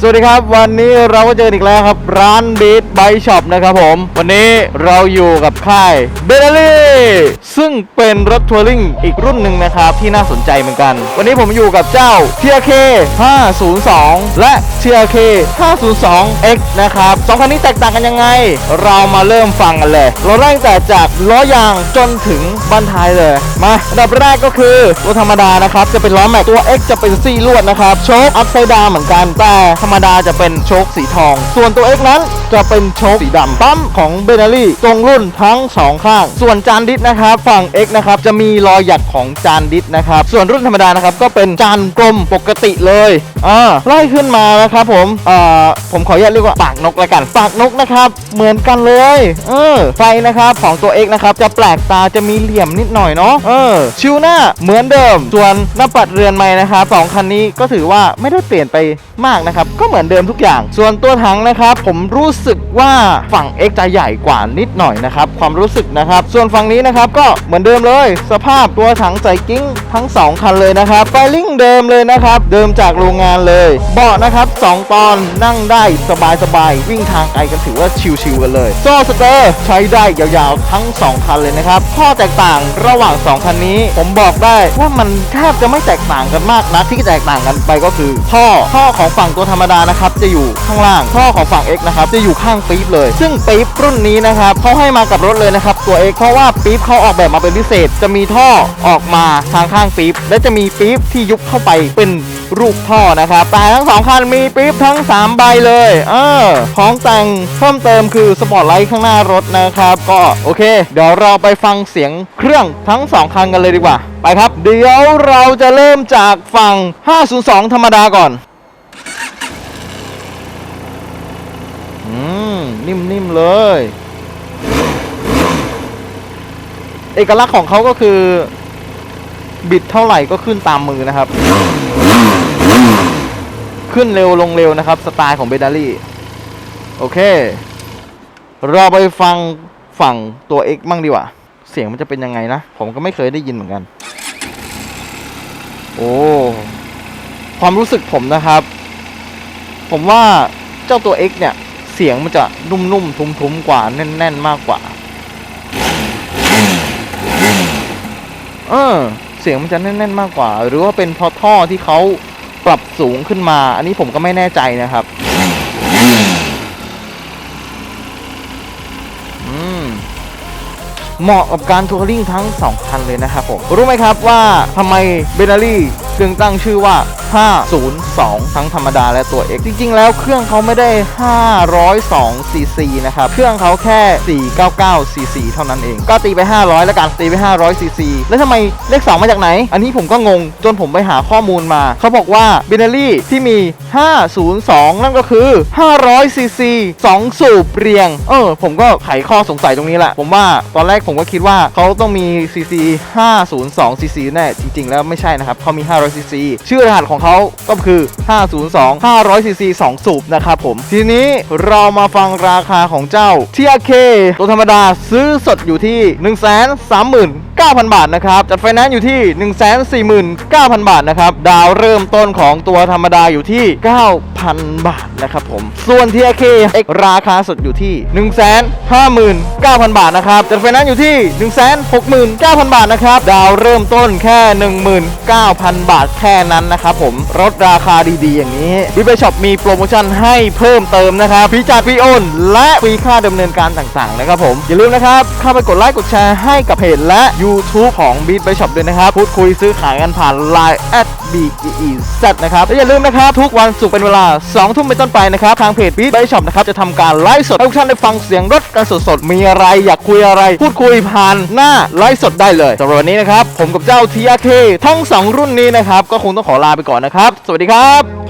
สวัสดีครับ วันนี้เราก็เจออีกแล้วครับ ร้านบีทไบช็อปนะครับผม วันนี้เราอยู่กับค่ายเบลลี่ซึ่งเป็นรถทัวริงอีกรุ่นหนึ่งนะครับ ที่น่าสนใจเหมือนกัน วันนี้ผมอยู่กับเจ้า TRK 502 และ TRK 502X นะครับสองคันนี้แตกต่างกันยังไง เรามาเริ่มฟังกันเลย เราเริ่มแต่จากล้อยางจนถึงบันท้ายเลยมาอันดับแรกก็คือตัวธรรมดานะครับจะเป็นล้อแม็กตัว X จะเป็นซี่ลวดนะครับโชคอัพไซด์ดาวเหมือนกันแต่รรมดาจะเป็นโชคสีทอง ส่วนตัว X นั้นจะเป็นโชคสีดำปั๊มของเบเนลี่ตรงรุ่นทั้ง 2 ข้าง ส่วนจานดิสนะครับ ฝั่ง X นะครับจะมีรอยหยักของจานดิสนะครับ ส่วนรุ่นธรรมดานะครับก็เป็นจานกลมปกติเลยอ่าไล่ขึ้นมานะครับผมอ่าผมขออนุญาตเรียกว่าปากนกละกัน ปากนกนะครับเหมือนกันเลยเออไฟนะครับของตัว X นะครับจะแปลกตาจะมีเหลี่ยมนิดหน่อยเนาะเออชิวหน้าเหมือนเดิม ส่วนหน้าปัดเรือนไม้นะครับสองคันนี้ก็ถือว่าไม่ได้เปลี่ยนไปมากนะครับก็เหมือนเดิมทุกอย่าง ส่วนตัวถังนะครับ ผมรู้สึกว่าฝั่ง X จะใหญ่กว่านิดหน่อยนะครับ ความรู้สึกนะครับ ส่วนฝั่งนี้นะครับก็เหมือนเดิมเลย สภาพตัวถังใส่กิ้งทั้ง 2 คันเลยนะครับไฟลิ่งเดิมเลยนะครับ เดิมจากโรงงานเลยเบาะนะครับ2ตอนนั่งได้สบายๆวิ่งทางไกลกันถือว่าชิวๆกันเลยโซ่สเตอร์ใช้ได้ยาวๆทั้ง 2 คันเลยนะครับข้อแตกต่างระหว่าง 2 คันนี้ ผมบอกได้ว่ามันแทบจะไม่แตกต่างกันมากนะที่แตกต่างกันไปก็คือท่อท่อของฝั่งตัวธรรมดานะครับจะอยู่ข้างล่างท่อของฝั่ง X นะครับจะอยู่ข้างปี๊บเลย ซึ่งปี๊บรุ่นนี้นะครับเขาให้มากับรถเลยนะครับตัว X เพราะว่าปี๊บเขาออกแบบมาเป็นพิเศษ จะมีท่อออกมาทางข้างปี๊บและจะมีปี๊บที่ยุบเข้าไปเป็นรูปท่อนะครับแต่ทั้งสองคันมีปี๊บทั้ง 3 ใบเลย เออ ของแต่งเพิ่มเติมคือสปอร์ตไลท์ข้างหน้ารถนะครับ ก็โอเค เดี๋ยวเราไปฟังเสียงเครื่องทั้ง 2 คันกันเลยดีกว่า ไปครับ เดี๋ยวเราจะเริ่มจากฝั่ง 502 ธรรมดาก่อน อืม นิ่มๆเลย เอกลักษณ์ของเขาก็คือ บิดเท่าไหร่ก็ขึ้นตามมือนะครับ ขึ้นเร็วลงเร็วนะครับ สไตล์ของเบดารี่ โอเค เราไปฟังฝั่งตัว X มั่งดีกว่า เสียงมันจะเป็นยังไงนะ ผมก็ไม่เคยได้ยินเหมือนกัน โอ้ ความรู้สึกผมนะครับ ผมว่าเจ้าตัว X เนี่ย เสียงมันจะนุ่มๆทุ้มๆกว่าแน่นๆมากกว่า เออ เสียงมันจะแน่นๆมากกว่า หรือว่าเป็นเพราะท่อที่เขาปรับสูงขึ้นมา อันนี้ผมก็ไม่แน่ใจนะครับ อืม เหมาะกับการทัวริงทั้ง2คันเลยนะครับผม รู้ไหมครับว่าทำไมเบนารี่จึงตั้งชื่อว่า502 ทั้งธรรมดาและตัว X จริง ๆ แล้วเครื่องเขาไม่ได้ 502 cc นะครับ เครื่องเขาแค่ 499 cc เท่านั้นเอง ก็ตีไป 500 แล้วกัน ตีไป 500 cc แล้วทำไมเลข 2 มาจากไหน อันนี้ผมก็งง จนผมไปหาข้อมูลมา เขาบอกว่าเบนารี่ที่มี 502 นั่นก็คือ 500 cc 2 สูบเรียง เออ ผมก็ไขข้อสงสัยตรงนี้แหละ ผมว่าตอนแรกผมก็คิดว่าเขาต้องมี cc 502 cc แน่ จริง ๆ แล้วไม่ใช่นะครับ เขามี 500 cc ชื่อรหัสของเขาก็คือ 502 500 cc 2 สูบนะครับผม ทีนี้เรามาฟังราคาของเจ้า TRK ตัวธรรมดาซื้อสดอยู่ที่ 9,000 บาทนะครับ จัดไฟแนนซ์อยู่ที่ 149,000 บาทนะครับ ดาวเริ่มต้นของตัวธรรมดาอยู่ที่ 9,000 บาทนะครับผม ส่วน TRK X ราคาสดอยู่ที่ 159,000 บาทนะครับ จัดไฟแนนซ์อยู่ที่ 169,000 บาทนะครับ ดาวเริ่มต้นแค่ 19,000 บาทแค่นั้นนะครับผมลดราคาดีๆ อย่างนี้บิ๊กช็อปมีโปรโมชั่นให้เพิ่มเติมนะครับฟรีจัดฟรีโอน และฟรีค่าดำเนินการต่างๆนะครับผม อย่าลืมนะครับ เข้าไปกดไลค์ กดแชร์ให้กับเพจและ YouTube ของ Beat by Shop ด้วยนะครับ พูดคุยซื้อขายกันผ่าน Line at b e e z นะครับ และอย่าลืมนะครับ ทุกวันศุกร์เป็นเวลา 2 ทุ่มเป็นต้นไปนะครับ ทางเพจ Beat by Shop นะครับ จะทำการไลฟ์สดให้ทุกท่านได้ฟังเสียงรถกันสดๆ มีอะไรอยากคุยอะไร พูดคุยผ่านหน้าไลฟ์สดได้เลยสำหรับวันนี้นะครับ ผมกับเจ้า TRK ทั้ง 2 รุ่นนี้นะครับ ก็คงต้องขอลาไปก่อนนะครับ สวัสดีครับ